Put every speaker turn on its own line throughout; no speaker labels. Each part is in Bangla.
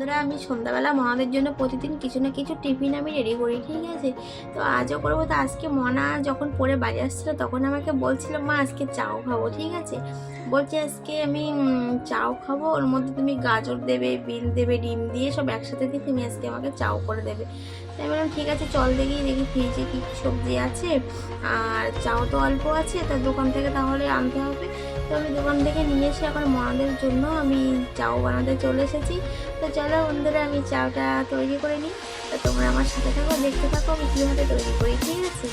বন্ধুরা, আমি সন্ধ্যাবেলা মনাদের জন্য প্রতিদিন কিছু না কিছু টিফিন আমি রেডি করি, ঠিক আছে? তো আজও করব। তো আজকে মনা যখন পরে বাড়ি আসছিল, তখন আমাকে বলছিল, মা, আজকে চাও খাব, ঠিক আছে? বলছে, আজকে আমি চাও খাব। ওর মধ্যে তুমি গাজর দেবে, বিন দেবে, ডিম দিয়ে সব একসাথে দিয়ে তুমি আজকে আমাকে চাও করে দেবে। তাই বললাম, ঠিক আছে, চল দেখি দেখি ফ্রিজে কী কী সবজি আছে। আর চাও তো অল্প আছে, তা দোকান থেকে তাহলে আনতে হবে। তো আমি দোকান থেকে নিয়ে এসে এখন মাদের জন্য আমি চাও বানাতে চলে এসেছি। তো চলো বন্ধুরা, আমি চাওটা তৈরি করে নিই। তো তোমরা আমার সাথে থাকো, দেখতে থাকো, আমি কীভাবে তৈরি করি, ঠিক আছে?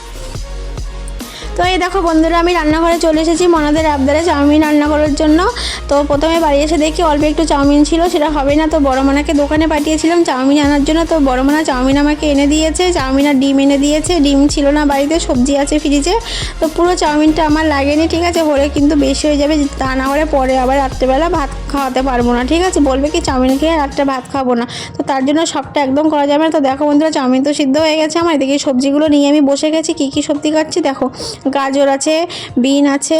তো এই দেখো বন্ধুরা, আমি রান্নাঘরে চলে এসেছি মনাদের আবদারে চাউমিন রান্না করার জন্য। তো প্রথমে বাড়ি এসে দেখি অল্প একটু চাউমিন ছিল, সেটা হবে না। তো বড় মানাকে দোকানে পাঠিয়েছিলাম চাউমিন আনার জন্য। তো বড় মানা চাউমিন আমাকে এনে দিয়েছে, চাউমিন আর ডিম এনে দিয়েছে। ডিম ছিল না বাড়িতে, সবজি আছে ফ্রিজে তো পুরো চাউমিনটা আমার লাগেনি, ঠিক আছে? বলে কিন্তু বেশি হয়ে যাবে, তা না হলে পরে আবার রাত্রেবেলা ভাত খাওয়াতে পারব না, ঠিক আছে? বলবে কি, চাউমিন খেয়ে রাত্রে ভাত খাব না। তো তার জন্য সবটা একদম করা যাবে না। তো দেখো বন্ধুরা, চাউমিন তো সিদ্ধ হয়ে গেছে আমার। এদিকে সবজিগুলো নিয়ে আমি বসে গেছি, কী কী সবজি কাটছি দেখো। গাজর আছে, বিন আছে,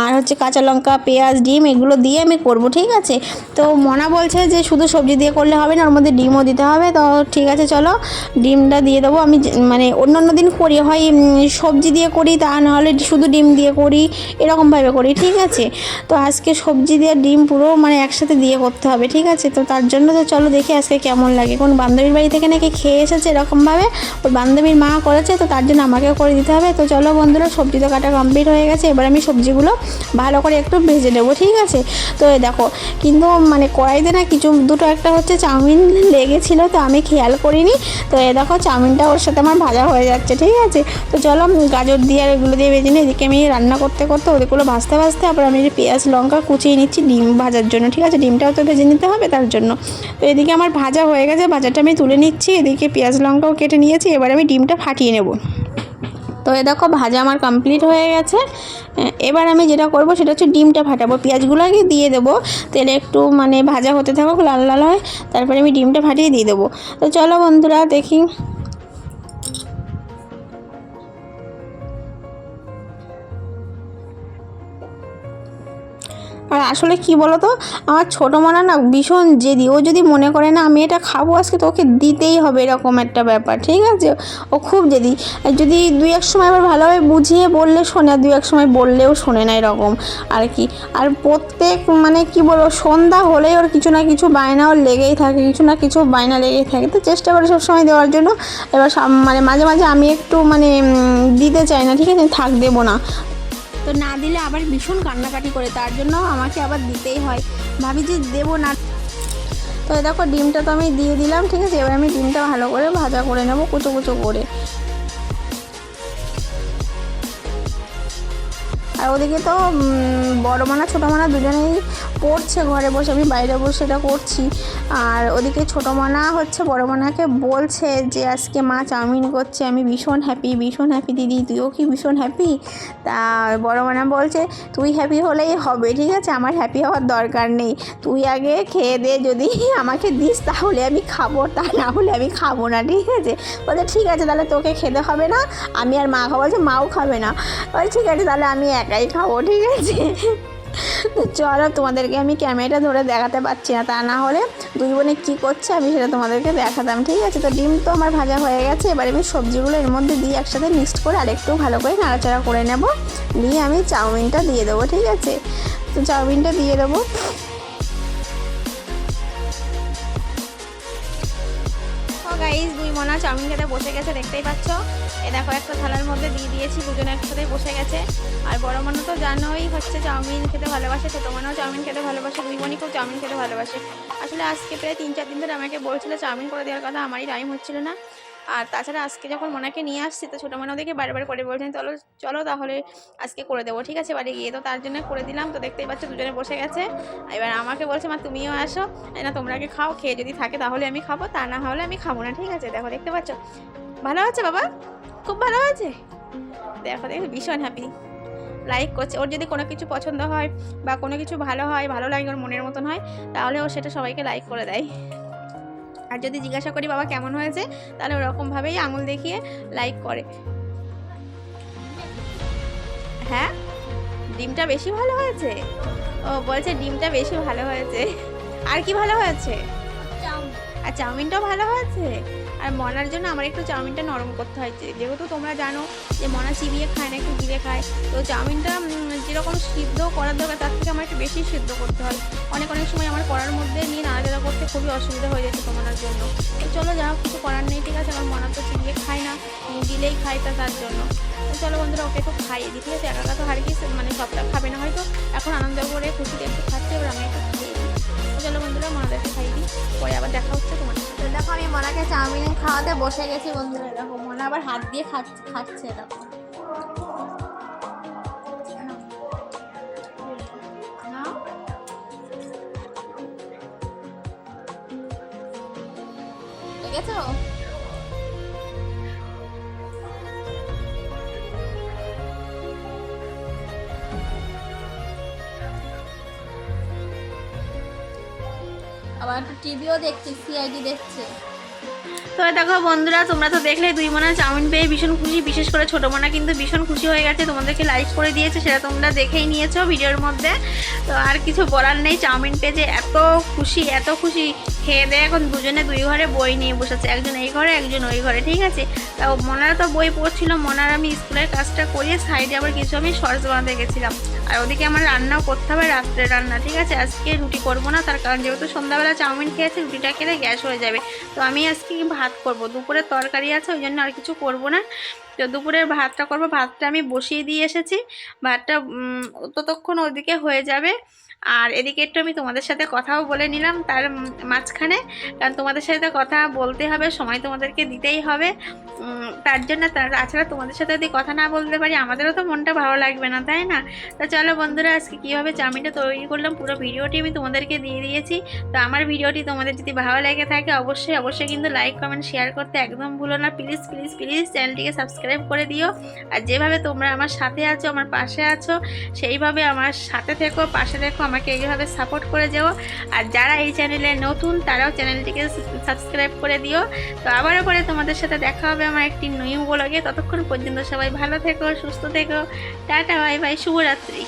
আর হচ্ছে কাঁচা লঙ্কা, পেঁয়াজ, ডিম, এগুলো দিয়ে আমি করব, ঠিক আছে? তো মনা বলছে যে শুধু সবজি দিয়ে করলে হবে না, ওর মধ্যে ডিমও দিতে হবে। তো ঠিক আছে, চলো, ডিমটা দিয়ে দেবো। আমি মানে অন্য অন্য দিন করি, হয় সবজি দিয়ে করি, তা নাহলে শুধু ডিম দিয়ে করি এরকমভাবে করি, ঠিক আছে? তো আজকে সবজি দিয়ে ডিম পুরো মানে একসাথে দিয়ে করতে হবে, ঠিক আছে? তো তার জন্য তো চলো দেখি আজকে কেমন লাগে। কোন বান্ধবীর বাড়ি থেকে নাকি খেয়ে এসেছে এরকমভাবে ওর বান্ধবীর মা করেছে, তো তার জন্য আমাকেও করে দিতে হবে। তো চলো বন্ধুরা সবজি তো কাটা কমপ্লিট হয়ে গেছে। এবার আমি সবজিগুলো ভালো করে একটু ভেজে নেব, ঠিক আছে? তো এই দেখো, কিন্তু মানে কড়াইতে না কিছু, দুটো একটা হচ্ছে চাউমিন লেগেছিল, তো আমি খেয়াল করিনি। তো এ দেখো, চাউমিনটা ওর সাথে আমার ভাজা হয়ে যাচ্ছে, ঠিক আছে? তো চলো গাজর দিয়ে আর এগুলো দিয়ে ভেজে নিই। এদিকে আমি রান্না করতে করতে ওদেরগুলো ভাজতে ভাজতে আবার আমি যে পেঁয়াজ, লঙ্কা কুচিয়ে নিচ্ছি ডিম ভাজার জন্য, ঠিক আছে? ডিমটাও তো ভেজে নিতে হবে তার জন্য। তো এদিকে আমার ভাজা হয়ে গেছে, ভাজাটা আমি তুলে নিচ্ছি। এদিকে পেঁয়াজ, লঙ্কাও কেটে নিয়েছি। এবার আমি ডিমটা ফাটিয়ে নেব। তো এ দেখো, ভাজা আমার কমপ্লিট হয়ে গেছে। এবার আমি যেটা করব সেটা হচ্ছে ডিমটা ফাটাবো। পেঁয়াজগুলো আগে দিয়ে দেবো, তেলে একটু মানে ভাজা হতে থাকুক, লাল লাল হয়, তারপরে আমি ডিমটা ফাটিয়ে দিয়ে দেবো। তো চলো বন্ধুরা, দেখি আর আসলে কি বলো তো আমার ছোটো মানা না ভীষণ জেদি। ও যদি মনে করে না, আমি এটা খাব আজকে, তো ওকে দিতেই হবে এরকম একটা ব্যাপার। ঠিক আছে? ও খুব জেদি। আর যদি দুই এক সময় আবার ভালোভাবে বুঝিয়ে বললে শোনে, আর দুই এক সময় বললেও শোনে না এরকম। আর কি? আর প্রত্যেক মানে কি বলব, সন্ধ্যা হলেই ওর কিছু না কিছু বায়না ওর লেগেই থাকে, কিছু না কিছু বায়না লেগেই থাকে। তো চেষ্টা করে সবসময় দেওয়ার জন্য। এবার মানে মাঝে মাঝে আমি একটু মানে দিতে চাই না, ঠিক আছে? থাক, দেবো না। না দিলে আবার ভীষণ কান্নাকাটি করে, তার জন্য আমাকে আবার দিতেই হয়। ভাবি যে দেবো না। তো দেখো, ডিমটা তো আমি দিয়ে দিলাম, ঠিক আছে? এবার আমি ডিমটা ভালো করে ভাজা করে নেব, কুচো কুচো করে। আর ওদিকে তো বড় মানা ছোটো মানা দুজনেই পড়ছে, ঘরে বসে, আমি বাইরে বসে এটা করছি। আর ওদিকে ছোটো মানা হচ্ছে, বড় মানাকে বলছে যে, আজকে মা চাউমিন করছে, আমি ভীষণ হ্যাপি ভীষণ হ্যাপি দিদি, তুইও কি ভীষণ হ্যাপি তা বড় মানা বলছে, তুই হ্যাপি হলেই হবে, ঠিক আছে? আমার হ্যাপি হওয়ার দরকার নেই। তুই আগে খেয়ে দে, যদি আমাকে দিস, তাহলে আমি খাব, তা না হলে আমি খাব না, ঠিক আছে? বলছে, ঠিক আছে, তাহলে তোকে খেতে হবে না, আমি আর মা খাব। বলছে, মাও খাবে না। বলছে, ঠিক আছে, তাহলে আমি একাই খাব, ঠিক আছে? তো চলো, তোমাদেরকে আমি ক্যামেরাটা ধরে দেখাতে পারছি না। তা না হলে দুই বোনে কী করছে আমি সেটা তোমাদেরকে দেখাতাম, ঠিক আছে? তো ডিম তো আমার ভাজা হয়ে গেছে। এবার আমি সবজিগুলো এর মধ্যে দিয়ে একসাথে মিক্সড করে আরেকটু ভালো করে নাড়াচাড়া করে নেব। দিয়ে আমি চাউমিনটা দিয়ে দেবো, ঠিক আছে? তো চাউমিনটা দিয়ে দেবো। গাইস দুই মনা চাউমিন খেতে বসে গেছে, দেখতেই পাচ্ছ? এ দেখো, একটা থালার মধ্যে দিয়ে দিয়ে দিয়েছি দুজনে একসাথে বসে গেছে। আর বড় মনে তো জানোই হচ্ছে চাউমিন খেতে ভালোবাসে, ছোটো মনেও চাউমিন খেতে ভালোবাসে, দুই বোনই খুব চাউমিন খেতে ভালোবাসে। আসলে আজকে প্রায় তিন চার দিন ধরে আমাকে বলছিল চাউমিন করে দেওয়ার কথা, আমারই টাইম হচ্ছিল না। আর তাছাড়া আজকে যখন মনাকে নিয়ে আসছি, তো ছোটো মনে ওদেরকে বারবার করে বলছেন চলো চলো তাহলে আজকে করে দেবো, ঠিক আছে? বাড়ি গিয়ে তো তার জন্য করে দিলাম, তো দেখতেই পাচ্ছ দুজনে বসে গেছে। এবার আমাকে বলছে, মা, তুমিও আসো না তোমরা আগে খাও, খেয়ে যদি থাকে তাহলে আমি খাব, তা না হলে আমি খাব না, ঠিক আছে? দেখো, দেখতে পাচ্ছ? ভালো আছে বাবা? খুব ভালো আছে? দেখো দেখো ভীষণ হ্যাপি লাইক করছে। ওর যদি কোনো কিছু পছন্দ হয় বা কোনো কিছু ভালো হয় ভালো লাগে ওর মনের মতন হয় তাহলে ও সেটা সবাইকে লাইক করে দেয়। আর যদি জিজ্ঞাসা করি বাবা কেমন হয়েছে? তাহলে ওরকমভাবেই আঙুল দেখিয়ে লাইক করে। হ্যাঁ? ডিমটা বেশি ভালো হয়েছে? ও বলছে ডিমটা বেশি ভালো হয়েছে। আর কি ভালো হয়েছে? আর চাউমিনটাও ভালো হয়েছে? আর মনার জন্য আমার একটু চাউমিনটা নরম করতে হয়েছে যেহেতু তোমরা জানো যে মনা চিবিয়ে খায় না, একটু গিলে খায়। তো চাউমিনটা যেরকম সিদ্ধ করার দরকার, তার থেকে আমার একটু বেশি সিদ্ধ করতে হয়। অনেক অনেক সময় আমার করার মধ্যে নিয়ে নাড়াচাড়া করতে খুবই অসুবিধা হয়ে যাচ্ছে তোমার জন্য। তো চলো যা কিছু করার নেই, ঠিক আছে? আমার মনা তো চিবিয়ে খায় না গিলেই খায় তা তার জন্য। তো চলো বন্ধুরা, ওকে একটু খাইয়ে দিই, ঠিক আছে? একা তো হার গিয়ে মানে সবটা খাবে না হয়তো। এখন আনন্দ করে খুশিতে একটু খাচ্ছে, এবার আমি একটু চলো বন্ধুরা মনাদেরকে খাই দিই। পরে আবার দেখা হচ্ছে তোমার তো দেখো, আমি মনাকে চাউমিন খাওয়াতে বসে গেছি বন্ধুরা, দেখো মনে আবার হাত দিয়ে খাচ্ছে খাচ্ছে, দেখো। নাও। আবার টিভিও দেখছে সিআইডি দেখছে। তো দেখো বন্ধুরা, তোমরা তো দেখলে দুই মনা চাউমিন পেয়ে ভীষণ খুশি, বিশেষ করে ছোটো মনা কিন্তু ভীষণ খুশি হয়ে গেছে, তোমাদেরকে লাইক করে দিয়েছে, সেটা তোমরা দেখেই নিয়েছো ভিডিওর মধ্যে। তো আর কিছু বলার নেই, চাউমিন পেয়ে যে এত খুশি এত খুশি, খেয়ে দেয় এখন দুজনে দুই ঘরে বই নিয়ে বসেছে, একজন এই ঘরে, একজন ওই ঘরে, ঠিক আছে? তা মনারা তো বই পড়ছিল, মনার আমি স্কুলের কাজটা করিয়ে সাইডে আবার কিছু আমি শর্টস বানাতে গেছিলাম। আর ওদিকে আমার রান্নাও করতে হবে, রাত্রে রান্না, ঠিক আছে? আজকে রুটি করব না, তার কারণ যেহেতু সন্ধ্যাবেলা চাউমিন খেয়েছে, রুটিটা খেলে গ্যাস হয়ে যাবে। তো আমি আজকে ভাত করব। দুপুরে তরকারি আছে, ওই জন্য আর কিছু করব না। তো দুপুরের ভাতটা করব। ভাতটা আমি বসিয়ে দিয়ে এসেছি। ভাতটা ততক্ষণ ওদিকে হয়ে যাবে। আর এদিকে একটু আমি তোমাদের সাথে কথাও বলে নিলাম, তার মাঝখানে, কারণ তোমাদের সাথে কথা বলতে হবে, সময় তোমাদেরকে দিতেই হবে। তার জন্য তাছাড়া তোমাদের সাথে যদি কথা না বলতে পারি, আমাদেরও তো মনটা ভালো লাগবে না, তাই না? তো চলো বন্ধুরা, আজকে কীভাবে চাউমিনটা তৈরি করলাম, পুরো ভিডিওটি আমি তোমাদেরকে দিয়ে দিয়েছি। তো আমার ভিডিওটি তোমাদের যদি ভালো লেগে থাকে, অবশ্যই অবশ্যই কিন্তু লাইক, কমেন্ট, শেয়ার করতে একদম ভুলো না। প্লিজ প্লিজ প্লিজ চ্যানেলটিকে সাবস্ক্রাইব করে দিও। আর যেভাবে তোমরা আমার সাথে আছো, আমার পাশে আছো, সেইভাবে আমার সাথে থেকো, পাশে থেকো আমাকে এইভাবে সাপোর্ট করে যাও। আর যারা এই চ্যানেলে নতুন, তারাও চ্যানেলটিকে সাবস্ক্রাইব করে দিও। তো আবারও পরে তোমাদের সাথে দেখা হবে আমার একটি নিউ ব্লগে ততক্ষণ পর্যন্ত সবাই ভালো থেকো, সুস্থ থেকো। টাটা বাই বাই শুভরাত্রি।